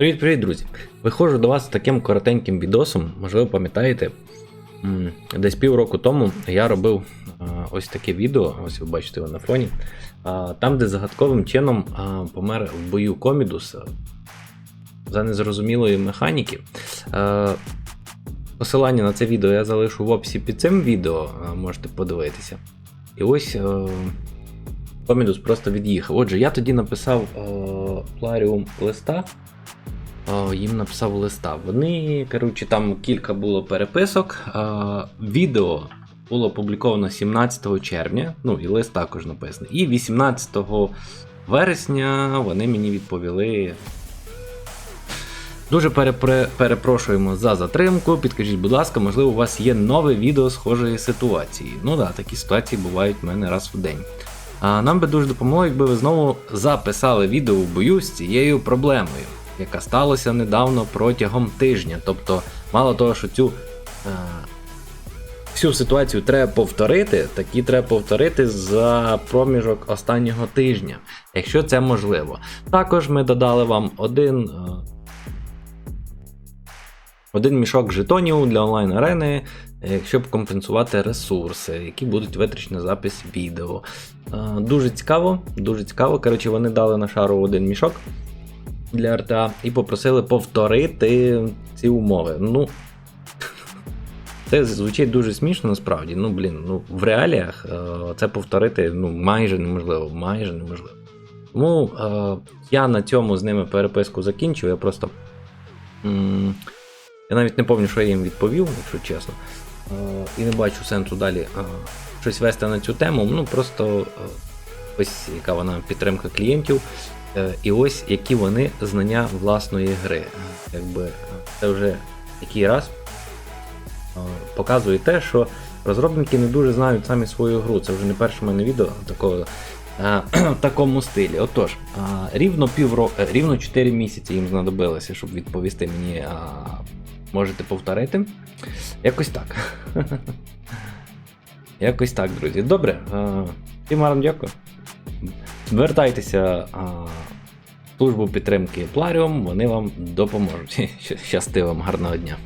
Привіт-привіт, друзі! Виходжу до вас з таким коротеньким відосом. Можливо, пам'ятаєте, десь півроку тому я робив ось таке відео, ось ви бачите його на фоні. Там, де загадковим чином помер в бою Комідус за незрозумілої механіки. Е, Посилання на це відео я залишу в описі під цим відео, можете подивитися. І ось е, Комідус просто від'їхав. Отже, я тоді написав е, Пларіум листа. Їм написав листа. Вони, коротше, там кілька було переписок. А, відео було опубліковано 17 червня, ну і лист також написаний. І 18 вересня вони мені відповіли. Дуже перепре- перепрошуємо за затримку. Підкажіть, будь ласка, можливо, у вас є нове відео схожої ситуації. Ну да, такі ситуації бувають в мене раз в день. А нам би дуже допомогло, якби ви знову записали відео в бою з цією проблемою, яка сталася недавно протягом тижня. Тобто, мало того, що цю е, всю ситуацію треба повторити, так і треба повторити за проміжок останнього тижня, якщо це можливо. Також ми додали вам один. е, один мішок жетонів для онлайн-арени, е, щоб компенсувати ресурси, які будуть витрачені на запис відео. Е, Дуже цікаво, дуже цікаво. Коротше, вони дали на шару один мішок для РТА і попросили повторити ці умови. Ну, це звучить дуже смішно насправді. Ну, блін, ну в реаліях е, це повторити ну, майже неможливо, майже неможливо. Тому е, я на цьому з ними переписку закінчив. Я просто. м, я навіть не пам'ятаю, що я їм відповів, якщо чесно. Е, і не бачу сенсу далі е, щось вести на цю тему. Ну просто е, ось яка вона підтримка клієнтів, і ось які вони знання власної гри. Е, Якби е, це вже який раз е, показує те, що розробники не дуже знають самі свою гру. Це вже не перше мене відео такого. е, В такому стилі. Отож, е, рівно півроку, рівно 4 місяці їм знадобилося, щоб відповісти мені. е, Можете повторити. Якось так. Якось так, друзі. Добре. е, Всім гарно дякую. Звертайтеся в службу підтримки Пларіум, вони вам допоможуть. Щасти вам, гарного дня.